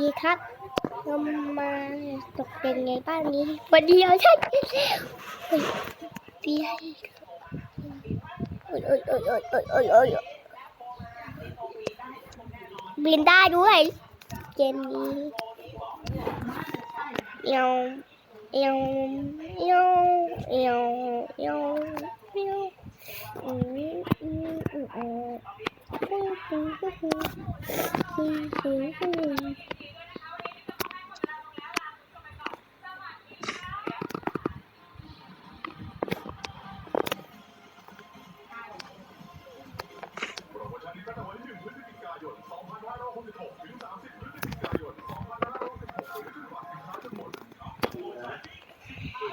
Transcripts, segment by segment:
ดีครับเรามาตกเป็นไงบ้างนี้วันเดียวใช่เฮ้ยดีให้ยโอ้ยโอ้ยโอ้ยโอ้ยโอ้ยโอ้ยบินได้ด้วย เกมนี้เอียวเอียวเอียวเอียวเอียวเอียวอืมอืมอืมอืมอืมอืมอืมอืม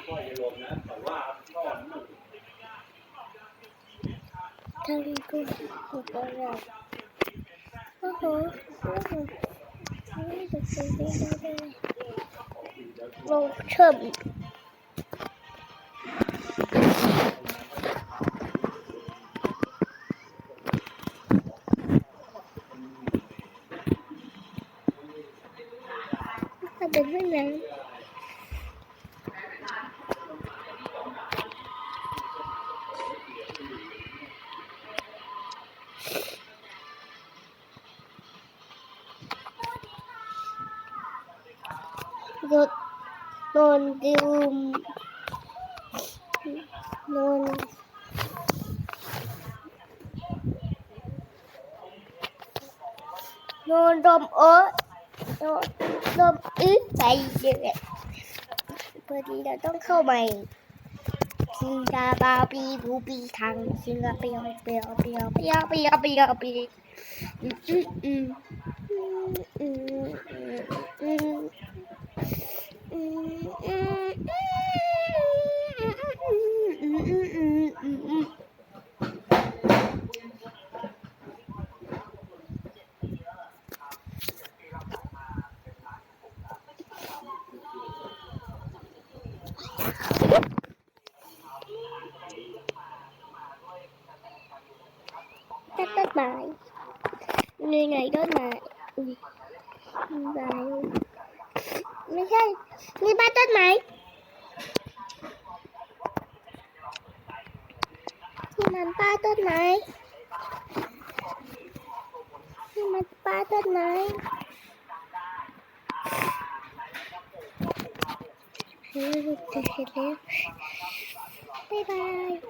ก็อย่าลงนะแต่ว่าก็นั่นทางกูหกอะไรโอ้โหโอ้โหนี่จะซื้อได้ได้ลงเชิมเป็นเรื่อง ยุดนอนดื่มนอนนอนดมโอ๊ตนอนดมอึไปเรื่อยพอดีเราต้องเข้าใหม่ซิงกาบาปีบูปีทังซิงกาเปียวเปียวเปียวเปียวเปียวเปียวเปียวอืมอืมอืมอืมอืมอืมอืม ตัดต้นไม้เหนื่อยไงต้นไม้ไม้ไม่ใช่ นี่บ้านต้นไม้ที่มันป้าต้นไม้ที่มันป้าต้นไม้เฮ้ยเสร็จแล้วบ๊ายบาย